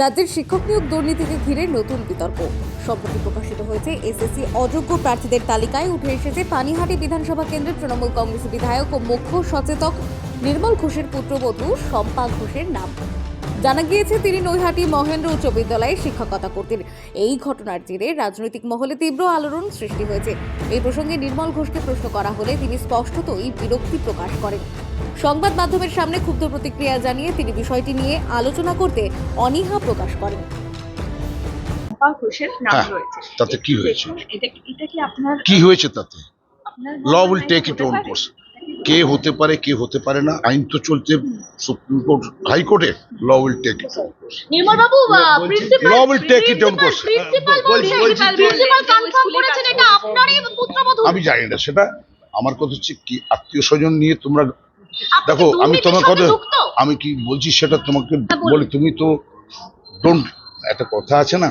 রাজ্যের শিক্ষক নিয়োগ দুর্নীতিকে ঘিরে নতুন বিতর্ক। সম্প্রতি প্রকাশিত হয়েছে এসএসসি অযোগ্য প্রার্থীদের তালিকায় উঠে এসেছে পানিহাটি বিধানসভা কেন্দ্রের তৃণমূল কংগ্রেস বিধায়ক ও মুখ্য সচেতক নির্মল ঘোষের পুত্রবধূ শম্পা ঘোষের নাম। জানা গিয়েছে তিনি নৈহাটি মহেন্দ্র উচ্চ বিদ্যালয়ে শিক্ষকতা করতেন এই ঘটনার জেরে রাজনৈতিক মহলে তীব্র আলোড়ন সৃষ্টি হয়েছে। এই প্রসঙ্গে নির্মল ঘোষকে প্রশ্ন করা হলে তিনি স্পষ্টতই বিরক্তি প্রকাশ করেন। সংবাদ মাধ্যমের সামনে ক্ষুব্ধ প্রতিক্রিয়া জানিয়ে তিনি বিষয়টি নিয়ে আলোচনা করতে অনীহা প্রকাশ করেন। নাম হ্যাঁ, রয়েছে। তাতে কি হয়েছে? এটা এটা কি আপনার কি হয়েছে তাতে? Law will take it own course কে হতে পারে কে হতে পারে না আইন তো চলছে সুপ্রিম কোর্ট হাইকোর্টে ল will take it Nirmal Babu principal. Principal principal confirm করেছেন এটা আপনারই পুত্রবধূ। আমি জানি না সেটা আমার কথা হচ্ছে কি আত্মীয় স্বজন নিয়ে তোমরা দেখো আমি তোমার কথা আমি কি বলছি সেটা তোমাকে হ্যাঁ। বলি তুমি তো ডোন্ট একটা কথা আছে না?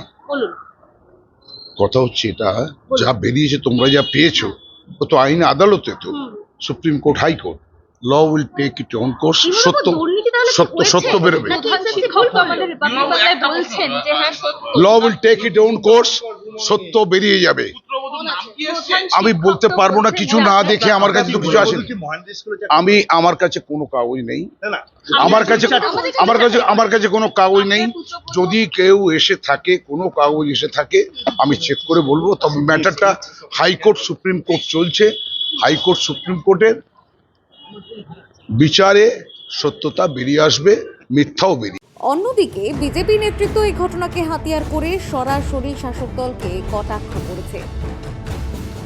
কথা হচ্ছে এটা যা বেরিয়েছে তোমরা যা পেয়েছ ও তো আইন আদালতে তো। Supreme court high court law will take it on course সত্য সত্য সত্য বেরোবে। Law will take it own course সত্য বেরিয়ে যাবে। আমি বলতে পারব না কিছু না দেখে আমার কাছে তো কিছু আসে আমি আমার কাছে কোনো কাগজ নেই। আমার কাছে আমার কাছে আমার কাছে কোনো কাগজ নেই। যদি কেউ এসে থাকে কোনো কাগজ এসে থাকে আমি চেক করে বলব। তবে ম্যাটারটা হাইকোর্ট সুপ্রিম কোর্ট চলছে। হাইকোর্ট সুপ্রিম কোর্টের বিচারে সত্যতা বেরিয়ে আসবে মিথ্যাও বেরিয়ে অন্যদিকে বিজেপি নেতৃত্ব এই ঘটনাকে হাতিয়ার করে সরাসরি শাসক দলকে কটাক্ষ করেছে।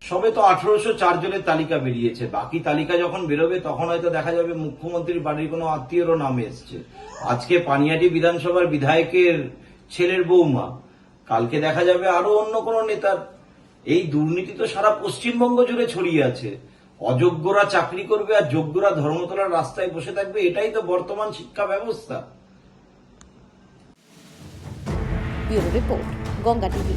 সবে তো আঠারোশো চার জনের তালিকা বেরিয়েছে। বাকি তালিকা যখন বেরোবে তখন হয়তো দেখা যাবে মুখ্যমন্ত্রীর বাড়ির কোনো আত্মীয়রও নাম এসছে। আজকে পানিহাটি বিধানসভার বিধায়কের ছেলের বৌমা। কালকে দেখা যাবে আরও অন্য কোনো নেতার এই দুর্নীতি তো সারা পশ্চিমবঙ্গ জুড়ে ছড়িয়ে আছে। অযোগ্যরা চাকরি করবে আর যোগ্যরা ধর্মতলার রাস্তায় বসে থাকবে, এটাই তো বর্তমান শিক্ষা ব্যবস্থা। Report, Ganga TV.